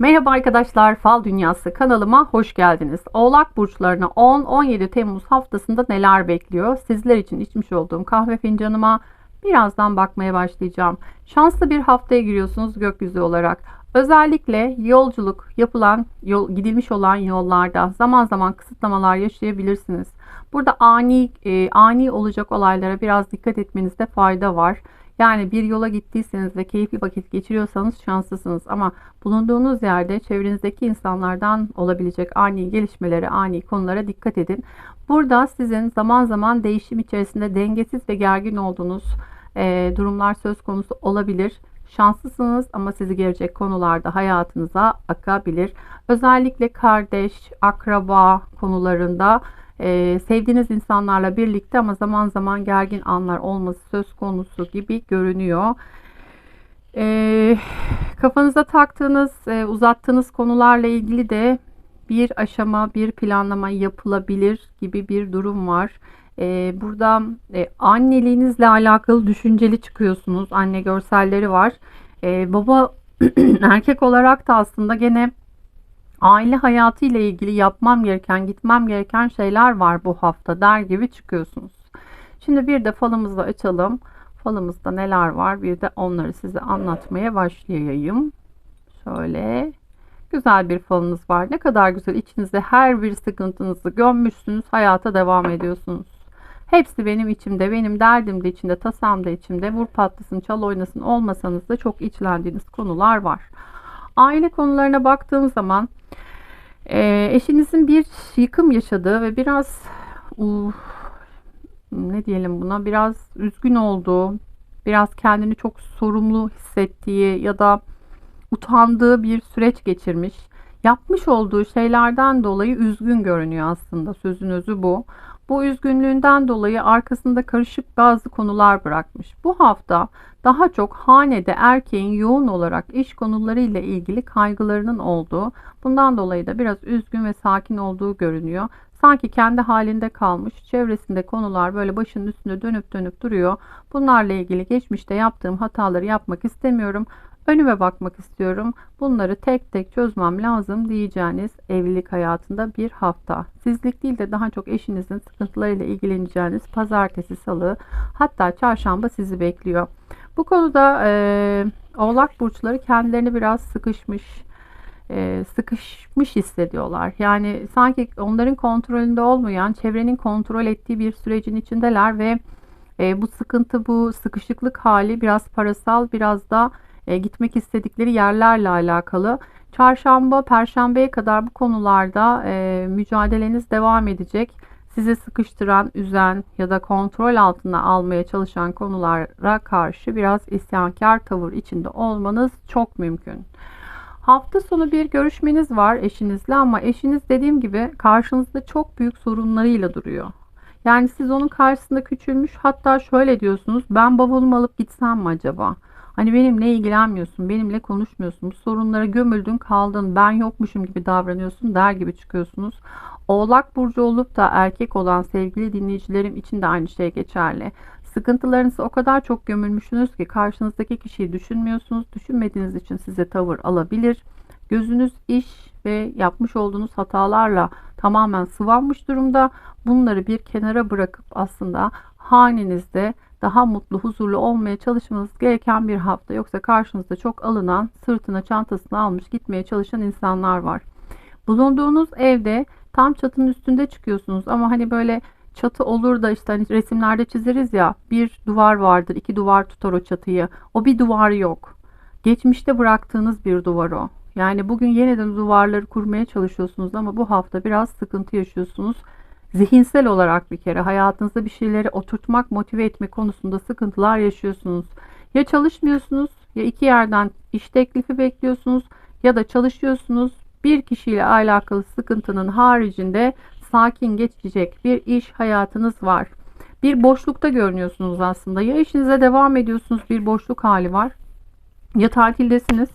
Merhaba arkadaşlar, Fal Dünyası kanalıma hoş geldiniz. Oğlak burçlarına 10-17 Temmuz haftasında neler bekliyor? Sizler için içmiş olduğum kahve fincanıma birazdan bakmaya başlayacağım. Şanslı bir haftaya giriyorsunuz gökyüzü olarak. Özellikle yolculuk yapılan, yol, gidilmiş olan yollarda zaman zaman kısıtlamalar yaşayabilirsiniz. Burada ani e, ani olacak olaylara biraz dikkat etmenizde fayda var. Yani bir yola gittiyseniz ve keyifli vakit geçiriyorsanız şanslısınız ama bulunduğunuz yerde çevrenizdeki insanlardan olabilecek ani gelişmelere, ani konulara dikkat edin. Burada sizin zaman zaman değişim içerisinde dengesiz ve gergin olduğunuz e, durumlar söz konusu olabilir. Şanslısınız ama sizi gelecek konularda hayatınıza akabilir. Özellikle kardeş, akraba konularında e, sevdiğiniz insanlarla birlikte ama zaman zaman gergin anlar olması söz konusu gibi görünüyor. E, kafanıza taktığınız, e, uzattığınız konularla ilgili de bir aşama, bir planlama yapılabilir gibi bir durum var. E, burada e, anneliğinizle alakalı düşünceli çıkıyorsunuz. Anne görselleri var. E, baba erkek olarak da aslında gene aile hayatı ile ilgili yapmam gereken, gitmem gereken şeyler var bu hafta der gibi çıkıyorsunuz. Şimdi bir de falımızı açalım. Falımızda neler var bir de onları size anlatmaya başlayayım. Şöyle güzel bir falınız var. Ne kadar güzel içinizde her bir sıkıntınızı gömmüşsünüz. Hayata devam ediyorsunuz. Hepsi benim içimde, benim derdim de içinde, tasam da içimde. Vur patlasın, çal oynasın olmasanız da çok içlendiğiniz konular var. Aile konularına baktığım zaman e, eşinizin bir yıkım yaşadığı ve biraz uh, ne diyelim buna biraz üzgün olduğu, biraz kendini çok sorumlu hissettiği ya da utandığı bir süreç geçirmiş. Yapmış olduğu şeylerden dolayı üzgün görünüyor aslında sözün özü bu. Bu üzgünlüğünden dolayı arkasında karışık bazı konular bırakmış. Bu hafta daha çok hanede erkeğin yoğun olarak iş konuları ile ilgili kaygılarının olduğu, bundan dolayı da biraz üzgün ve sakin olduğu görünüyor. Sanki kendi halinde kalmış, çevresinde konular böyle başının üstünde dönüp dönüp duruyor. Bunlarla ilgili geçmişte yaptığım hataları yapmak istemiyorum. Önüme bakmak istiyorum. Bunları tek tek çözmem lazım diyeceğiniz evlilik hayatında bir hafta. Sizlik değil de daha çok eşinizin sıkıntılarıyla ilgileneceğiniz pazartesi, salı hatta çarşamba sizi bekliyor. Bu konuda e, oğlak burçları kendilerini biraz sıkışmış, sıkışmış hissediyorlar. Yani sanki onların kontrolünde olmayan, çevrenin kontrol ettiği bir sürecin içindeler ve bu sıkıntı, bu sıkışıklık hali biraz parasal, biraz da e, gitmek istedikleri yerlerle alakalı. Çarşamba, perşembeye kadar bu konularda e, mücadeleniz devam edecek. Sizi sıkıştıran, üzen ya da kontrol altına almaya çalışan konulara karşı biraz isyankar tavır içinde olmanız çok mümkün. Hafta sonu bir görüşmeniz var eşinizle ama eşiniz dediğim gibi karşınızda çok büyük sorunlarıyla duruyor. Yani siz onun karşısında küçülmüş hatta şöyle diyorsunuz ben bavulumu alıp gitsem mi acaba? Hani benimle ilgilenmiyorsun, benimle konuşmuyorsun, bu sorunlara gömüldün kaldın, ben yokmuşum gibi davranıyorsun der gibi çıkıyorsunuz. Oğlak burcu olup da erkek olan sevgili dinleyicilerim için de aynı şey geçerli. Sıkıntılarınızı o kadar çok gömülmüşsünüz ki karşınızdaki kişiyi düşünmüyorsunuz. Düşünmediğiniz için size tavır alabilir. Gözünüz iş ve yapmış olduğunuz hatalarla tamamen sıvanmış durumda. Bunları bir kenara bırakıp aslında hanenizde daha mutlu, huzurlu olmaya çalışmanız gereken bir hafta. Yoksa karşınızda çok alınan, sırtına çantasını almış gitmeye çalışan insanlar var. Bulunduğunuz evde tam çatının üstünde çıkıyorsunuz ama hani böyle çatı olur da işte hani resimlerde çizeriz ya bir duvar vardır, iki duvar tutar o çatıyı. O bir duvar yok. Geçmişte bıraktığınız bir duvar o. Yani bugün yeniden duvarları kurmaya çalışıyorsunuz ama bu hafta biraz sıkıntı yaşıyorsunuz zihinsel olarak bir kere hayatınızda bir şeyleri oturtmak, motive etme konusunda sıkıntılar yaşıyorsunuz. Ya çalışmıyorsunuz ya iki yerden iş teklifi bekliyorsunuz ya da çalışıyorsunuz. Bir kişiyle alakalı sıkıntının haricinde sakin geçecek bir iş hayatınız var. Bir boşlukta görünüyorsunuz aslında. Ya işinize devam ediyorsunuz bir boşluk hali var. Ya tatildesiniz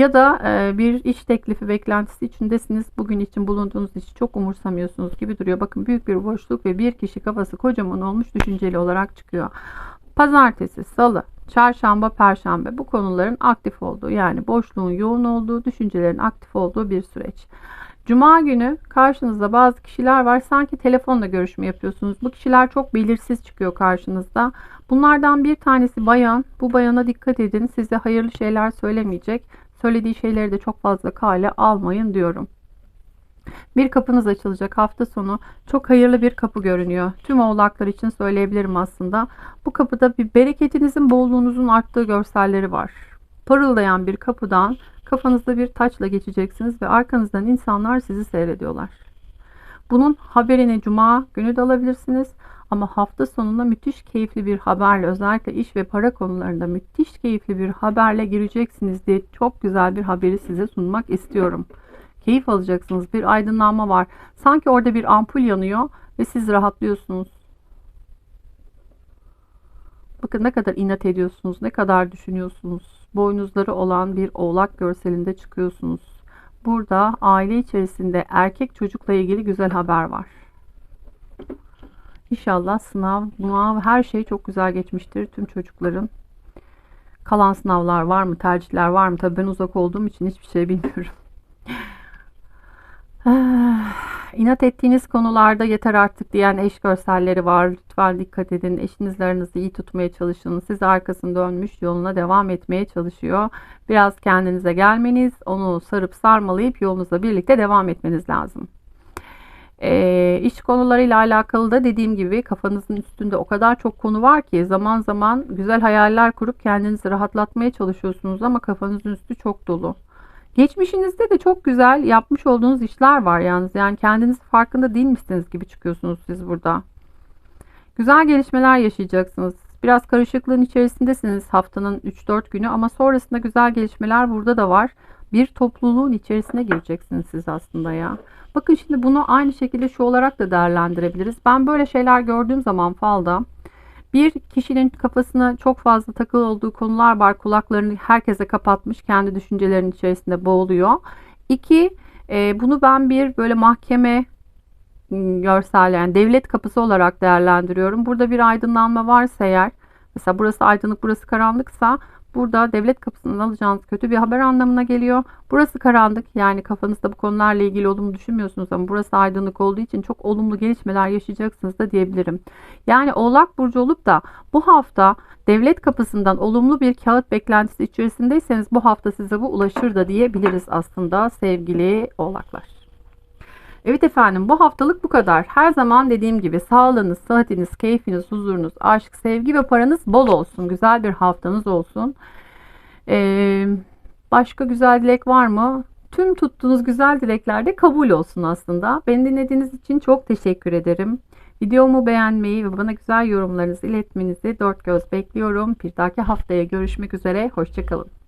ya da e, bir iş teklifi beklentisi içindesiniz. Bugün için bulunduğunuz işi çok umursamıyorsunuz gibi duruyor. Bakın büyük bir boşluk ve bir kişi kafası kocaman olmuş düşünceli olarak çıkıyor. Pazartesi, salı, çarşamba, perşembe bu konuların aktif olduğu yani boşluğun yoğun olduğu, düşüncelerin aktif olduğu bir süreç. Cuma günü karşınızda bazı kişiler var. Sanki telefonla görüşme yapıyorsunuz. Bu kişiler çok belirsiz çıkıyor karşınızda. Bunlardan bir tanesi bayan. Bu bayana dikkat edin. Size hayırlı şeyler söylemeyecek. Söylediği şeyleri de çok fazla kale almayın diyorum. Bir kapınız açılacak hafta sonu. Çok hayırlı bir kapı görünüyor. Tüm oğlaklar için söyleyebilirim aslında. Bu kapıda bir bereketinizin, bolluğunuzun arttığı görselleri var. Parıldayan bir kapıdan kafanızda bir taçla geçeceksiniz ve arkanızdan insanlar sizi seyrediyorlar. Bunun haberini cuma günü de alabilirsiniz. Ama hafta sonunda müthiş keyifli bir haberle özellikle iş ve para konularında müthiş keyifli bir haberle gireceksiniz diye çok güzel bir haberi size sunmak istiyorum. Keyif alacaksınız. Bir aydınlanma var. Sanki orada bir ampul yanıyor ve siz rahatlıyorsunuz. Bakın ne kadar inat ediyorsunuz, ne kadar düşünüyorsunuz. Boynuzları olan bir oğlak görselinde çıkıyorsunuz. Burada aile içerisinde erkek çocukla ilgili güzel haber var. İnşallah sınav, sınav her şey çok güzel geçmiştir tüm çocukların. Kalan sınavlar var mı, tercihler var mı? Tabii ben uzak olduğum için hiçbir şey bilmiyorum. İnat ettiğiniz konularda yeter artık diyen eş görselleri var. Lütfen dikkat edin. Eşinizlerinizi iyi tutmaya çalışın. Siz arkasını dönmüş yoluna devam etmeye çalışıyor. Biraz kendinize gelmeniz, onu sarıp sarmalayıp yolunuza birlikte devam etmeniz lazım. E, iş konularıyla alakalı da dediğim gibi kafanızın üstünde o kadar çok konu var ki zaman zaman güzel hayaller kurup kendinizi rahatlatmaya çalışıyorsunuz ama kafanızın üstü çok dolu. Geçmişinizde de çok güzel yapmış olduğunuz işler var yalnız. Yani kendiniz farkında değil misiniz gibi çıkıyorsunuz siz burada. Güzel gelişmeler yaşayacaksınız. Biraz karışıklığın içerisindesiniz haftanın 3-4 günü ama sonrasında güzel gelişmeler burada da var. Bir topluluğun içerisine gireceksiniz siz aslında ya. Bakın şimdi bunu aynı şekilde şu olarak da değerlendirebiliriz. Ben böyle şeyler gördüğüm zaman falda bir kişinin kafasına çok fazla takılı olduğu konular var. Kulaklarını herkese kapatmış. Kendi düşüncelerinin içerisinde boğuluyor. İki, e, bunu ben bir böyle mahkeme ıı, görsel yani devlet kapısı olarak değerlendiriyorum. Burada bir aydınlanma varsa eğer mesela burası aydınlık burası karanlıksa Burada devlet kapısından alacağınız kötü bir haber anlamına geliyor. Burası karanlık yani kafanızda bu konularla ilgili olumlu düşünmüyorsunuz ama burası aydınlık olduğu için çok olumlu gelişmeler yaşayacaksınız da diyebilirim. Yani Oğlak Burcu olup da bu hafta devlet kapısından olumlu bir kağıt beklentisi içerisindeyseniz bu hafta size bu ulaşır da diyebiliriz aslında sevgili Oğlaklar. Evet efendim bu haftalık bu kadar. Her zaman dediğim gibi sağlığınız, sıhhatiniz, keyfiniz, huzurunuz, aşk, sevgi ve paranız bol olsun. Güzel bir haftanız olsun. Ee, başka güzel dilek var mı? Tüm tuttuğunuz güzel dilekler de kabul olsun aslında. Beni dinlediğiniz için çok teşekkür ederim. Videomu beğenmeyi ve bana güzel yorumlarınızı iletmenizi dört göz bekliyorum. Bir dahaki haftaya görüşmek üzere. Hoşçakalın.